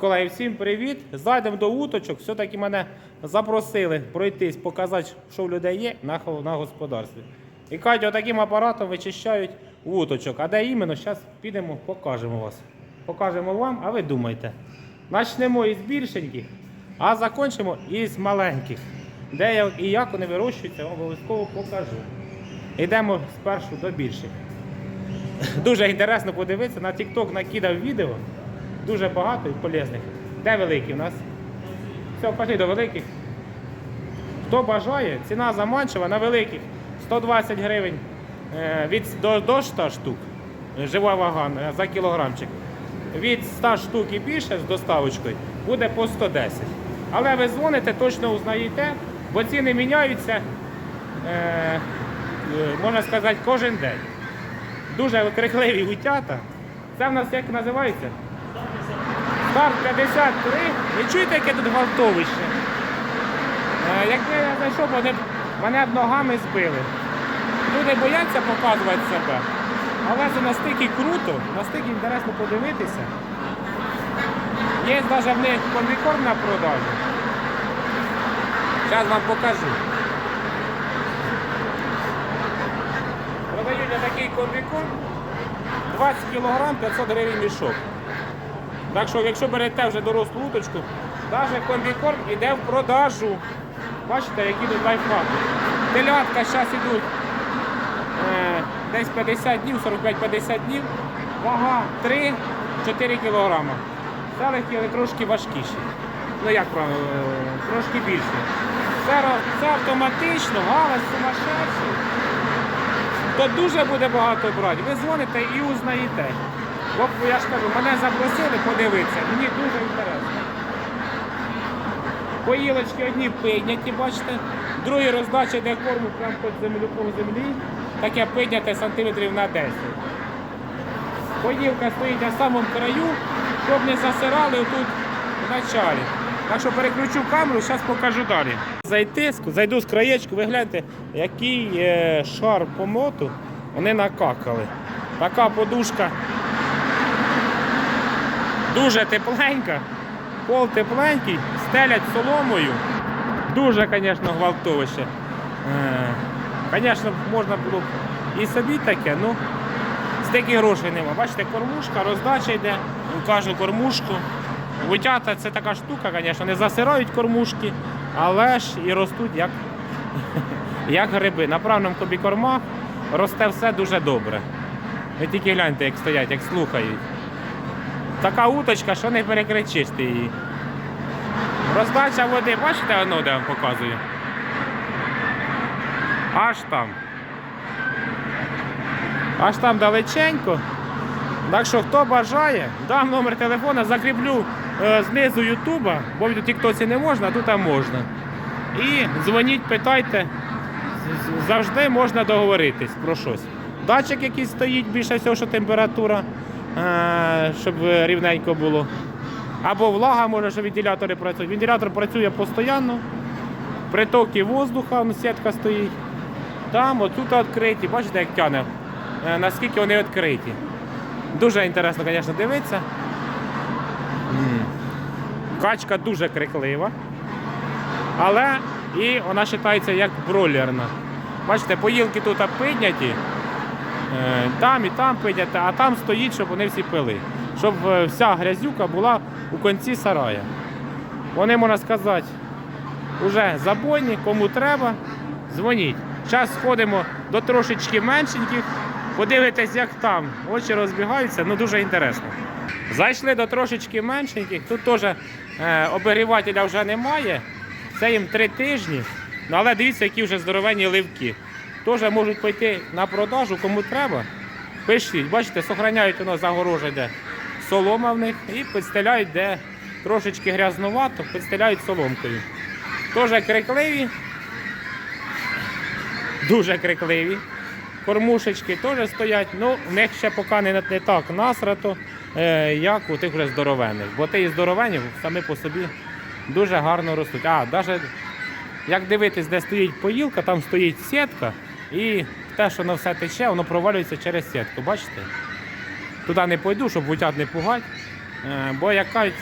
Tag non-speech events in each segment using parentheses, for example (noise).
Колеги, всім привіт! Зайдемо до уточок. Все-таки мене запросили пройтись, показати, що в людей є на, на господарстві. І кажуть, отаким апаратом вичищають уточок. А де іменно, зараз підемо, покажемо вас. Покажемо вам, а ви думайте. Почнемо із більшеньких, а закінчимо із маленьких. Де я і як вони вирощуються, обов'язково покажу. Йдемо спершу до більших. Дуже інтересно подивитися. На TikTok накидав відео. Дуже багато і полезних. Де великі в нас? Все, пошли до великих. Хто бажає, ціна заманчива на великих 120 гривень е, від до, до 100 штук. Жива вага е, за кілограмчик. Від 100 штук і більше з доставочкою буде по 110. Але ви дзвоните, точно узнаєте, бо ціни міняються, е, можна сказати, кожен день. Дуже крикливі утята. Це в нас як називається? Старт 53. Ви чуєте, яке тут гвалтовище? Е, Якби я зайшов, вони б мене б ногами збили. Люди бояться показувати себе, але це настільки круто, настільки інтересно подивитися. Є навіть в них комбікорм на продажу. Зараз вам покажу. Продають такий комбікорм 20 кг 500 гривень мішок. Так що, якщо берете вже дорослу уточку, навіть комбікорм йде в продажу. Бачите, які тут лайфхаки. Телятка зараз йдуть е, десь 50 днів, 45-50 днів. Вага 3-4 кг. Селихи трошки важкіші. Ну як правильно, е, трошки більше. Це, це автоматично, галас сумасшедший. То дуже буде багато брати. Ви дзвоните і узнаєте. Бо я ж кажу, мене запросили подивитися, мені дуже інтересно. Поїлочки одні підняті, бачите, другі роздача йде корму прямо під землю по землі, таке підняте сантиметрів на 10. Поїлка стоїть на самому краю, щоб не засирали тут в началі. Так що переключу камеру, зараз покажу далі. Зайти, зайду з краєчку, ви гляньте, який е, шар помоту вони накакали. Така подушка дуже тепленька, пол тепленький, стелять соломою. Дуже, звісно, гвалтовище. Звісно, можна було б і собі таке, ну стільки грошей нема. Бачите, кормушка, роздача йде, у кожну кормушку. Витята це така штука, звісно, не засирають кормушки, але ж і ростуть як, (laughs) як гриби. На правильному кормах росте все дуже добре. Ви тільки гляньте, як стоять, як слухають. Така уточка, що не перекричиш ти її. Роздача води, бачите, воно, де вам показую? Аж там. Аж там далеченько. Так що хто бажає, дам номер телефона, закріплю е, знизу Ютуба, бо в Тіктоці не можна, а тут можна. І дзвоніть, питайте. Завжди можна договоритись про щось. Датчик якийсь стоїть, більше всього, що температура, щоб рівненько було. Або влага, може, що вентилятори працюють. Вентилятор працює постійно. Притоки воздуха, ну, сітка стоїть. Там, отут відкриті. Бачите, як тяне, Е, наскільки вони відкриті. Дуже інтересно, звісно, дивитися. Качка дуже криклива. Але і вона вважається як бройлерна. Бачите, поїлки тут підняті, там і там підняті, а там стоїть, щоб вони всі пили. Щоб е, вся грязюка була у кінці сарая. Вони, можна сказати, вже забойні, кому треба, дзвоніть. Зараз сходимо до трошечки меншеньких, подивитесь, як там. Очі розбігаються, ну дуже інтересно. Зайшли до трошечки меншеньких, тут теж е, обігрівателя вже немає. Це їм три тижні. Ну, але дивіться, які вже здоровенні ливки. Теж можуть пойти на продажу, кому треба. Пишіть, бачите, сохраняють воно загорожа, де солома в них, і підстеляють, де трошечки грязнувато, підстеляють соломкою. Теж крикливі, дуже крикливі. Кормушечки теж стоять, ну в них ще поки не, не так насрато, е, як у тих вже здоровенних. Бо ті здоровені самі по собі дуже гарно ростуть. А, навіть як дивитись, де стоїть поїлка, там стоїть сітка, і те, що на все тече, воно провалюється через сітку. Бачите? Туди не пойду, щоб утят не пугати. Е, Бо як кажуть,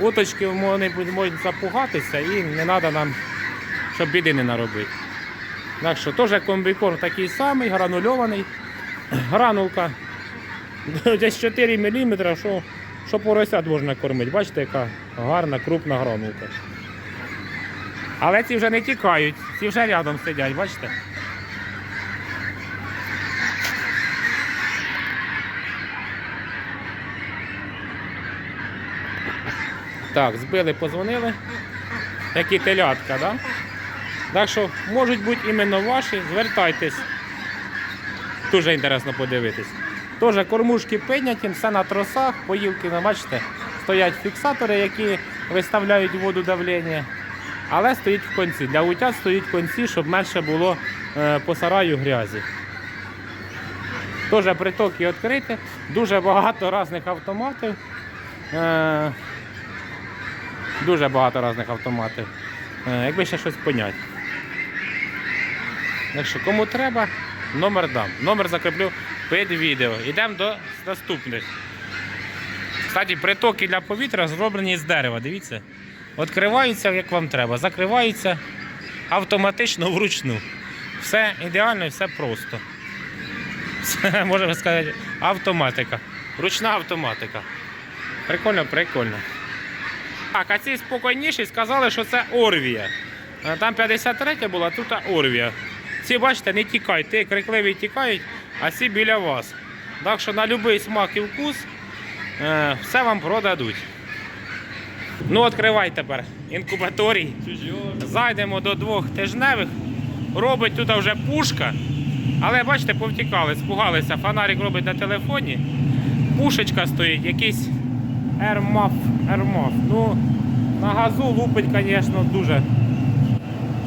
уточки вони можуть запугатися і не треба нам, щоб біди не наробити. Так що теж комбікорм такий самий, гранульований. Гранулка (laughs) десь 4 мм, що, що поросят можна кормити. Бачите, яка гарна, крупна гранулка. Але ці вже не тікають, ці вже рядом сидять, бачите? Так, збили, позвонили. Такі телятка, да? Так що можуть бути іменно ваші, звертайтесь. Дуже інтересно подивитись. Теж кормушки підняті, все на тросах, поїлки, бачите, стоять фіксатори, які виставляють воду давлення. Але стоїть в конці. Для утят стоїть в конці, щоб менше було е, по сараю грязі. Теж притоки відкриті, дуже багато різних автоматів. Дуже багато різних автоматів. Е, якби ще щось поняти. Так що, кому треба, номер дам. Номер закріплю під відео. Йдемо до наступних. Кстати, притоки для повітря зроблені з дерева. Дивіться. Відкриваються, як вам треба. Закриваються автоматично вручну. Все ідеально і все просто. Все, можемо сказати, автоматика. Ручна автоматика. Прикольно, прикольно. Так, а ці спокійніші сказали, що це Орвія. Е, Там 53 була, тут Орвія. Ці, бачите, не тікають, ті крикливі тікають, а ці біля вас. Так що на будь-який смак і вкус е, все вам продадуть. Ну, відкривай тепер інкубаторій. Зайдемо до двох тижневих. Робить тут вже пушка. Але бачите, повтікали, спугалися. Фонарик робить на телефоні. Пушечка стоїть, якийсь Ермаф. Ермаф. Ну, на газу лупить, звісно, дуже.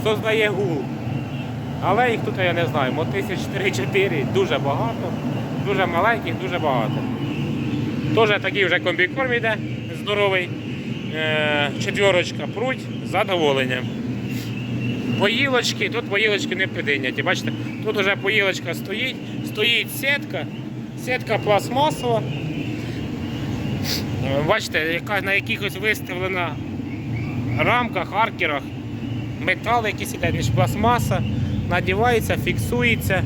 Создає гул. Але їх тут я не знаю, мо тисяч 3-4 дуже багато, дуже маленьких, дуже багато. Теж такий вже комбікорм йде, здоровий. Е, четверочка пруть з задоволенням. Поїлочки, тут поїлочки не підняті. Бачите, тут вже поїлочка стоїть, стоїть сітка, сітка пластмасова. Е, Бачите, яка на якихось виставлена рамках, аркерах, метал якийсь іде, ніж пластмаса, надівається, фіксується.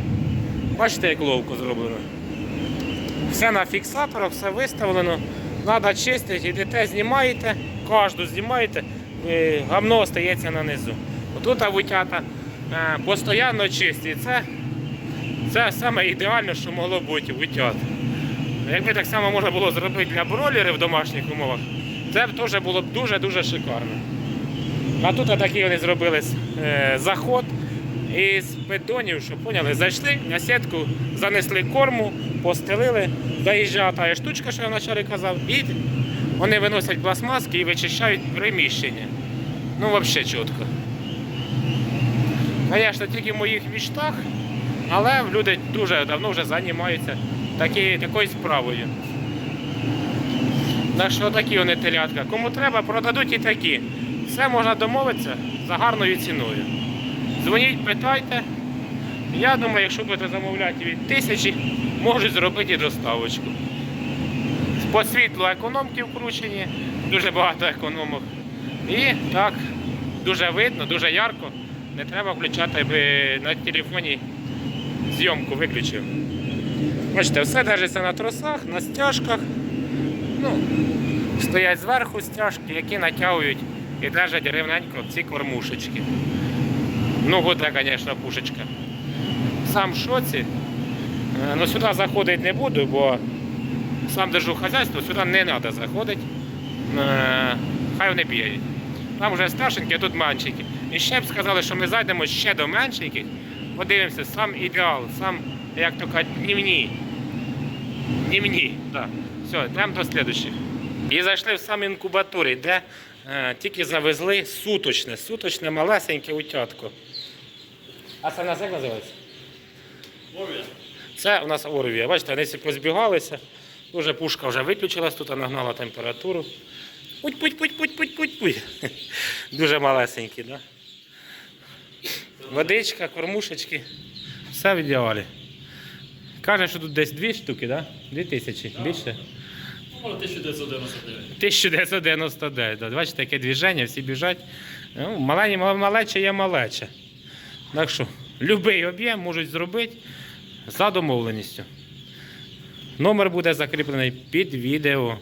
Бачите, як ловко зроблено. Все на фіксаторах, все виставлено. Треба чистити, йдете, знімаєте, кожну знімаєте, е, гамно остається на низу. Отут витята е, постійно чисті. Це, це саме ідеальне, що могло бути витят. Якби так само можна було зробити для бройлерів в домашніх умовах, це б теж було б дуже-дуже шикарно. А тут такий вони зробили е, заход із бетонів, щоб поняли, зайшли на сітку, занесли корму, постелили, заїжджає та штучка, що я вначалі казав, і вони виносять пластмаски і вичищають приміщення. Ну, взагалі чітко. Звісно, тільки в моїх мічтах, але люди дуже давно вже займаються такі, такою справою. Так що такі вони телятка. Кому треба, продадуть і такі. Все можна домовитися за гарною ціною. Дзвоніть, питайте. Я думаю, якщо будете замовляти від тисячі, можуть зробити доставочку. По світлу економки вкручені, дуже багато економок. І так, дуже видно, дуже ярко. Не треба включати аби на телефоні зйомку виключив. Бачите, все держиться на тросах, на стяжках. Ну, стоять зверху стяжки, які натягують і держать рівненько ці кормушечки. Ну, гудра, звісно, пушечка. Сам в шоці. Е, Ну, сюди заходити не буду, бо сам держу хазяйство, сюди не треба заходити. Е, Хай вони бігають. Там вже старшенькі, а тут меншенькі. І ще б сказали, що ми зайдемо ще до меншеньких, подивимося, сам ідеал, сам, як то кажуть, днівні. Днівні, так. Все, йдемо до слідуючих. І зайшли в сам інкубаторій, де е, тільки завезли суточне, суточне малесеньке утятко. А це нас як називається? Це у нас орвія. Бачите, вони всі позбігалися. Дуже пушка вже виключилась, тут нагнала температуру. Путь, путь, путь, путь, путь, путь, путь. Дуже малесенькі, да? Водичка, кормушечки. Все в ідеалі. Каже, що тут десь дві штуки, да? Дві тисячі, більше. Ну, 1999. 1999. Да. Бачите, таке движення, всі біжать. Ну, малені, малече є малече. Так що, будь-який об'єм можуть зробити за домовленістю. Номер буде закріплений під відео.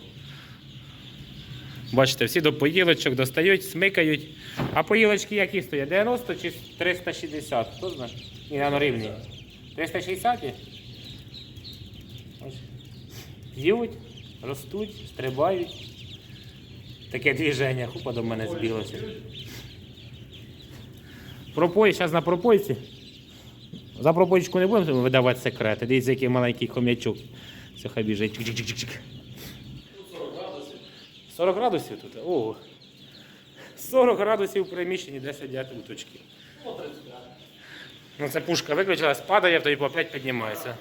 Бачите, всі до поїлочок достають, смикають. А поїлочки які стоять? 90 чи 360? Хто знає? Ні, на рівні. 360 є? Ось. П'ють, ростуть, стрибають. Таке движення, хупа до мене збілося. Пропой, зараз на пропойці. За пропоїчку не будемо видавати секрети. Дивіться, який маленький хом'ячок. Все хай біжить. Чик-чик-чик-чик. 40 градусів тут? Ого. 40 градусів в приміщенні, де сидять уточки. Ну це пушка виключилась, падає, то і опять піднімається.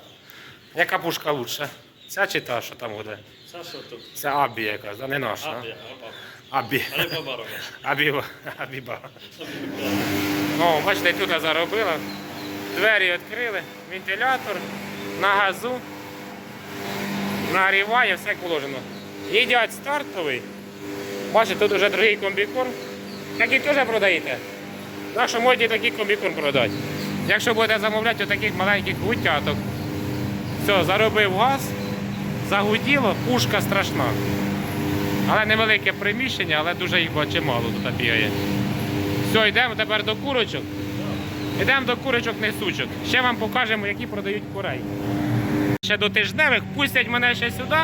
Яка пушка лучша? Ця чи та, що там буде? Це що тут? Це Абі якась, а не наша. Абі. Барова. (laughs) Абіба. Абіба. О, бачите, тут я заробила. Двері відкрили, вентилятор на газу. Нагріває, все як положено. Їдять стартовий. Бачите, тут вже другий комбікорм. Такий теж продаєте. Так що можете такий комбікорм продати. Якщо будете замовляти таких маленьких гутяток. Все, заробив газ, загуділо, пушка страшна. Але невелике приміщення, але дуже їх чимало тут бігає. Все, йдемо тепер до курочок. Йдемо до курочок несучок. Ще вам покажемо, які продають курей. Ще до тижневих пустять мене ще сюди.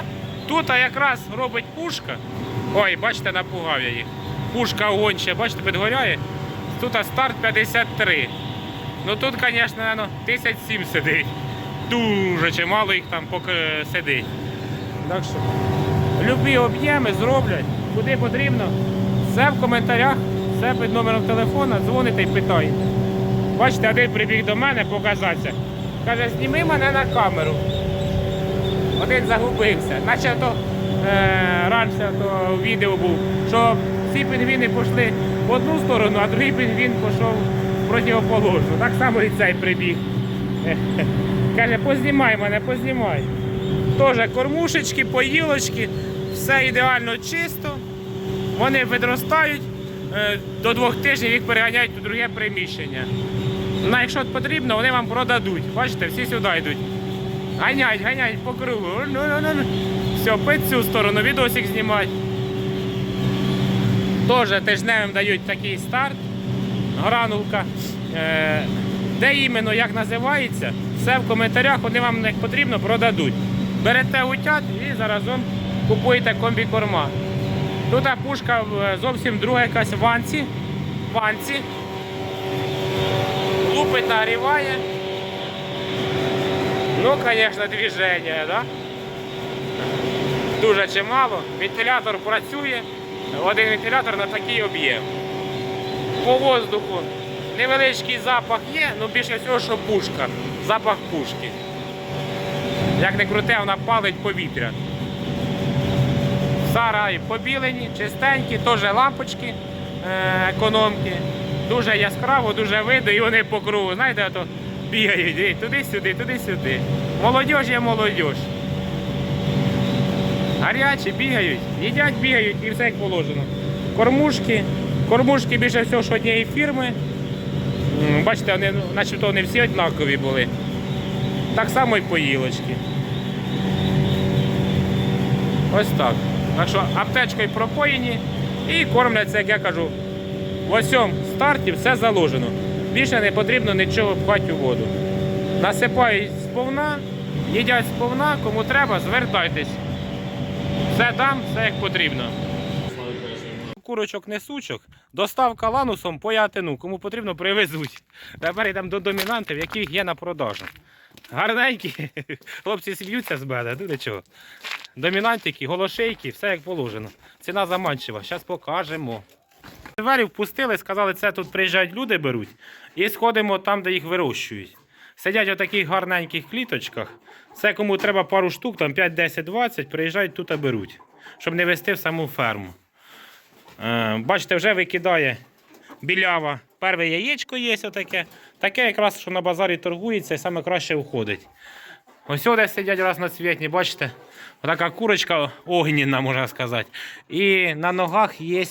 Тут а якраз робить пушка. Ой, бачите, напугав я їх. Пушка огонь ще, бачите, підгоряє. Тут старт 53. Ну тут, звісно, наверно, 1007 сидить. Дуже чимало їх там поки сидить. Так що, любі об'єми зроблять, куди потрібно. Все в коментарях, все під номером телефона, дзвоните і питайте. Бачите, один прибіг до мене показатися. Каже, зніми мене на камеру. Один загубився. Наче то е, раніше то відео був, що всі пінгвіни пішли в одну сторону, а другий пінгвін пішов противоположну. Так само і цей прибіг. (laughs) Каже, познімай мене, познімай. Теж кормушечки, поїлочки, все ідеально чисто. Вони відростають, е, до двох тижнів їх переганяють у друге приміщення. Ну, якщо потрібно, вони вам продадуть. Бачите, всі сюди йдуть. Ганять, ганять по кругу. Ну, ну, ну. Все, під цю сторону, відосик знімати. Теж тижневим дають такий старт. Гранулка. Е, де іменно, як називається, все в коментарях, вони вам як потрібно продадуть. Берете утят і заразом купуєте комбікорма. Тут пушка е, зовсім друга якась ванці. Ванці. Лупить, нагріває. Ну, звісно, движення, да? Дуже чимало. Вентилятор працює. Один вентилятор на такий об'єм. По воздуху невеличкий запах є, але більше всього, що пушка. Запах пушки. Як не круте, вона палить повітря. Сараї побілені, чистенькі, теж лампочки е, економки. Дуже яскраво, дуже видно, і вони по кругу. Знаєте, ото бігають туди-сюди, туди-сюди. Молодіж є молодіж. Гарячі бігають, їдять, бігають і все як положено. Кормушки. Кормушки більше всього, що однієї фірми. Бачите, вони начебто вони всі однакові були. Так само і поїлочки. Ось так. Так що аптечкою пропоєні і кормляться, як я кажу, в осьому старті все заложено. Більше не потрібно нічого пхати у воду. Насипають сповна, їдять сповна, кому треба, звертайтесь. Все дам, все як потрібно. Курочок несучок, доставка ланусом по ятину, кому потрібно, привезуть. Тепер йдемо до домінантів, яких є на продажу. Гарненькі, (laughs) хлопці сміються з мене, ну нічого. Домінантики, голошейки, все як положено. Ціна заманчива, зараз покажемо. Двері впустили, сказали, це тут приїжджають люди беруть. І сходимо там, де їх вирощують. Сидять у таких гарненьких кліточках. Це кому треба пару штук, там 5, 10, 20, приїжджають тут і беруть, щоб не вести в саму ферму. Е, Бачите, вже викидає білява. Перше яєчко є отаке. Таке якраз, що на базарі торгується і саме краще входить. Ось сюди сидять раз на світі, бачите? Отака курочка огненна, можна сказати. І на ногах є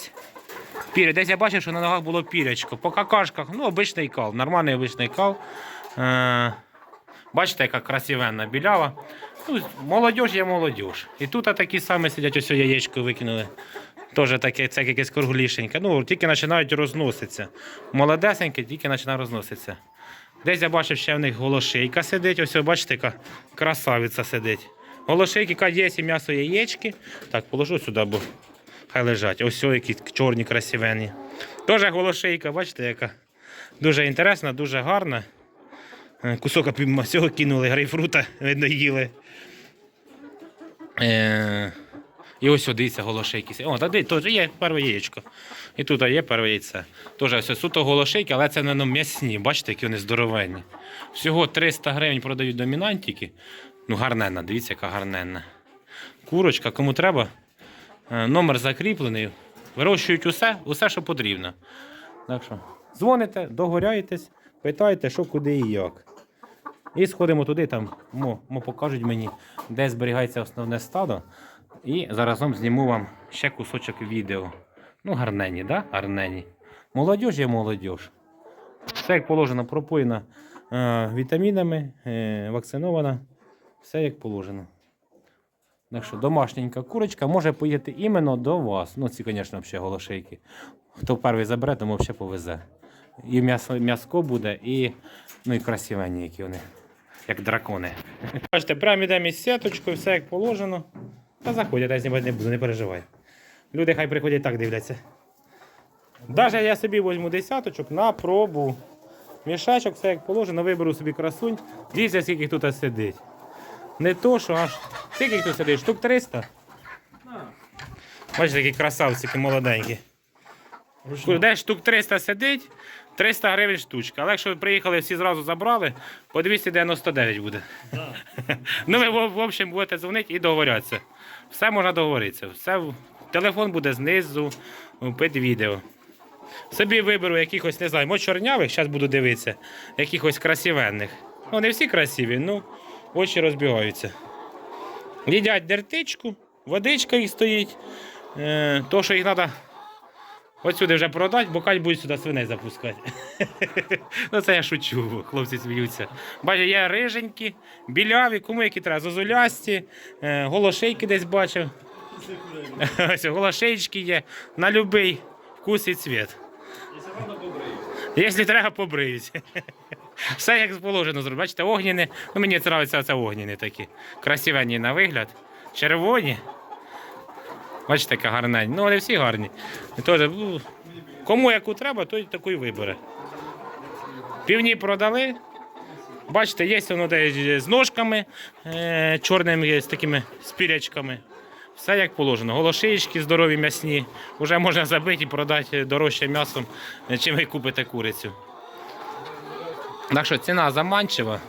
піря. Десь я бачив, що на ногах було пірячко. По какашках, ну, обичний кал, нормальний обичний кал. Е, бачите, яка красивенна білява. Ну, молодь є молодь. І тут такі самі сидять, ось яєчко викинули. Теж таке, це якесь круглішеньке. Ну, тільки починають розноситися. Молодесеньке, тільки починає розноситися. Десь я бачив, ще в них голошейка сидить. Ось, бачите, яка красавиця сидить. Голошейки, є і м'ясо яєчки. Так, положу сюди, бо хай лежать. Ось які чорні красивенні. Теж голошейка, бачите, яка дуже інтересна, дуже гарна. Е, Кусок цього кинули, грейпфрута, видно, їли. Е, і ось дивіться, голошейки. О, туди теж є перше яєчко. І тут є перше яйце. Теж ось суто голошейки, але це не ну, м'ясні. Бачите, які вони здоровенні. Всього 300 гривень продають домінантики. Ну, гарненна, дивіться, яка гарненна. Курочка, кому треба. е, Номер закріплений. Вирощують усе, усе, що потрібно. Так що, дзвоните, догоряєтесь, питаєте, що, куди і як. І сходимо туди, там мо, мо покажуть мені, де зберігається основне стадо. І заразом зніму вам ще кусочок відео. Ну, гарнені, да? Гарнені. Молодіж є молодіж. Все як положено, пропоєна е, вітамінами, е, вакцинована. Все як положено. Так що домашненька курочка може поїхати іменно до вас. Ну, ці, звісно, взагалі голошейки. Хто перший забере, тому взагалі повезе. І м'ясо, м'яско буде, і, ну, і красивенні, які вони, як дракони. (laughs) Бачите, прямо йдемо із сіточкою, все як положено. Та заходять, я знімати не буду, не переживай. Люди хай приходять так дивляться. Навіть я собі візьму десяточок на пробу. Мішечок, все як положено, виберу собі красунь. Дивіться, скільки тут сидить. Не то, що аж. Скільки тут сидить? Штук 300? Бачите, які красавці, які молоденькі. Десь штук 300 сидить, 300 гривень штучка. Але якщо ви приїхали, всі зразу забрали, по 299 буде. (laughs) ну ви, в общем, будете дзвонити і договорятися. Все можна договоритися. Все, телефон буде знизу під відео. Собі виберу якихось, не знаю, може чорнявих, зараз буду дивитися, якихось красивенних. Ну, не всі красиві, ну, очі розбігаються. Їдять дертичку, водичка їх стоїть. Е, то, що їх треба От сюди вже продати, бо кать будуть сюди свиней запускати. (laughs) ну це я шучу, хлопці сміються. Бачу, є риженькі, біляві, кому які треба, зозулясті, е, голошейки десь бачив. (laughs) Ось голошейчики є на будь-який вкус і цвіт. Якщо треба, побриють. (laughs) Все як положено зробити. Бачите, огняні. Ну, мені це огняні такі. Красивенні на вигляд. Червоні. Бачите, яка гарнень. Ну, вони всі гарні. І теж, кому яку треба, той таку й вибере. Півні продали. Бачите, є воно де з ножками е, чорними, з такими спірячками. Все як положено. Голошиєчки здорові м'ясні. Вже можна забити і продати дорожче м'ясом, чим ви купите курицю. Так що ціна заманчива.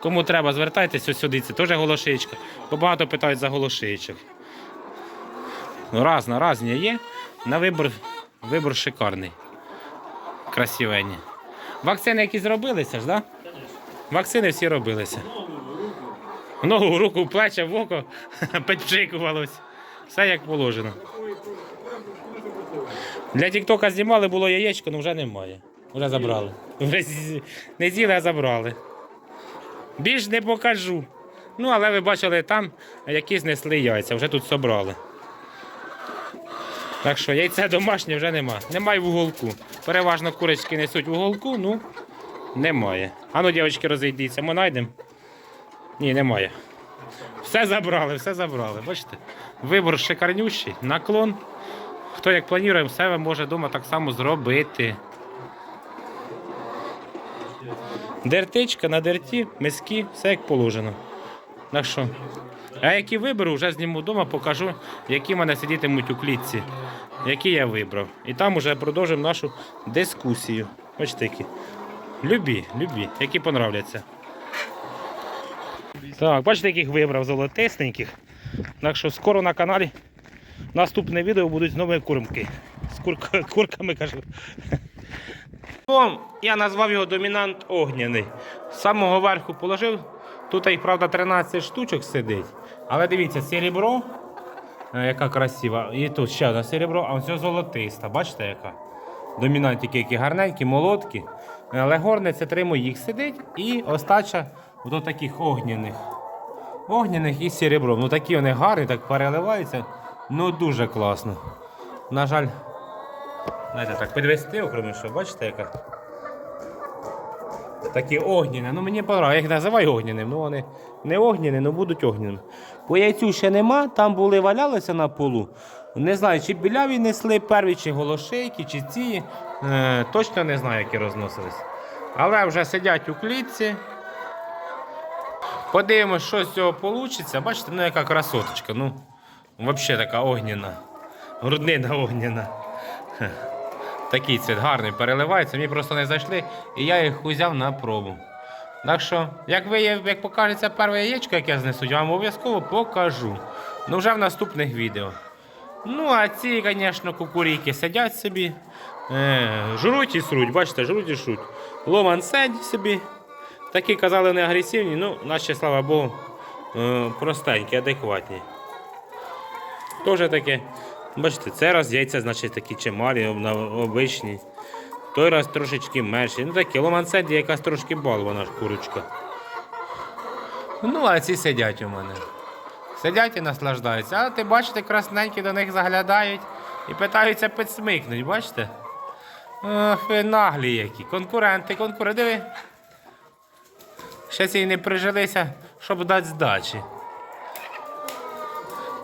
Кому треба, звертайтеся сюди. Це теж голошиєчка. Бо багато питають за голошиєчок. Ну, разна, разні є. На вибор, вибор шикарний. Красивенні. Вакцини якісь робилися ж, так? Да? Вакцини всі робилися. В Ногу, в руку, в плече, в око (laughs) підпшикувалось. Все як положено. Для Тіктока знімали було яєчко, але вже немає. Вже забрали. Вже не з'їли, а забрали. Більш не покажу. Ну, але ви бачили там, які знесли яйця, вже тут собрали. Так що яйця домашнє вже нема. Немає в уголку. Переважно курочки несуть в уголку, ну немає. А ну, дівчатки, розійдіться, ми знайдемо. Ні, немає. Все забрали, все забрали. Бачите? Вибор шикарнющий, наклон. Хто як планує, все може вдома так само зробити. Дертичка на дерті, миски, все як положено. Так що, а які виберу, вже зніму вдома, покажу, які в мене сидітимуть у клітці, які я вибрав. І там вже продовжимо нашу дискусію. Бачите, які. Любі, любі, які понравляться. Так, бачите, яких вибрав золотисненьких. Так що скоро на каналі наступне відео будуть нові курмки. З курка- (laughs) курками кажу. Я назвав його домінант огняний. З самого верху положив Тут їх, правда, 13 штучок сидить. Але дивіться, серебро, е, яка красива. І тут ще одне серебро, а ось золотиста. Бачите, яка? Домінантики, які гарненькі, молодкі. Але горниця три моїх сидить і остача до таких огняних. Огняних і серебром. Ну такі вони гарні, так переливаються. Ну дуже класно. На жаль, знаєте, так підвести, окрім що, бачите, яка. Такі огняні. Ну мені подобається, їх називаю огняним. Ну вони не огняні, але будуть огняними. По яйцю ще нема, там були валялися на полу. Не знаю, чи біляві несли перві, чи голошейки, чи ці. Е, точно не знаю, які розносились. Але вже сидять у клітці. Подивимось, що з цього вийде. Бачите, ну яка красоточка. Ну, взагалі така огняна. Груднина огняна. Такий цвіт гарний переливається, мені просто не зайшли, і я їх узяв на пробу. Так що, як ви як покажеться перше яєчко, яке знесуть, я вам обов'язково покажу. Ну вже в наступних відео. Ну, а ці, звісно, кукуріки сидять собі, е, жруть і сруть, бачите, жруть і шуть. Ломан сидить собі. Такі казали не агресивні, ну, наче, слава Богу, е, простенькі, адекватні. Тоже таке. Бачите, це раз яйця, значить, такі чималі, обичні. Той раз трошечки менші. Ну такі, ломанседі якась трошки балвана ж курочка. Ну, а ці сидять у мене. Сидять і наслаждаються. А ти бачите, красненькі до них заглядають і питаються підсмикнуть, бачите? Ох, ви наглі які. Конкуренти, конкуренти. Диви. Ще ці не прижилися, щоб дати здачі.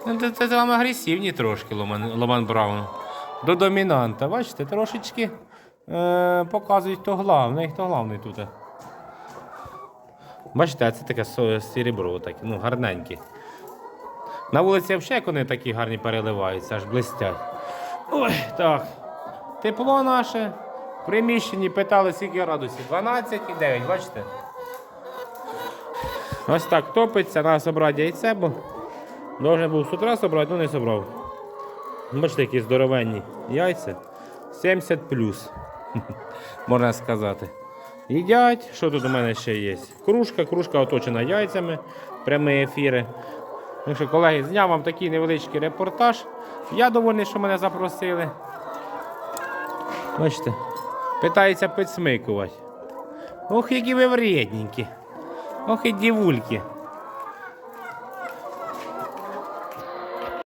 Ну, це, це вам агресивні трошки, Ломан, Ломан Браун. До домінанта, бачите, трошечки е, показують, хто главний, хто главний тут. Бачите, а це таке серебро, таке, ну, гарненьке. На вулиці взагалі вони такі гарні переливаються, аж блистять. Ой, так. Тепло наше. В приміщенні питали, скільки градусів? 12 і 9, бачите? Ось так топиться, треба зібрати яйце, бо должен був з утра зібрати, але не зібрав. Бачите, які здоровенні яйця. 70 плюс, (laughs) можна сказати. Їдять, що тут у мене ще є? Кружка, кружка оточена яйцями, прямі ефіри. Так що, колеги, зняв вам такий невеличкий репортаж. Я довольний, що мене запросили. Бачите, питається підсмикувати. Ох, які ви вредненькі. Ох і дівульки.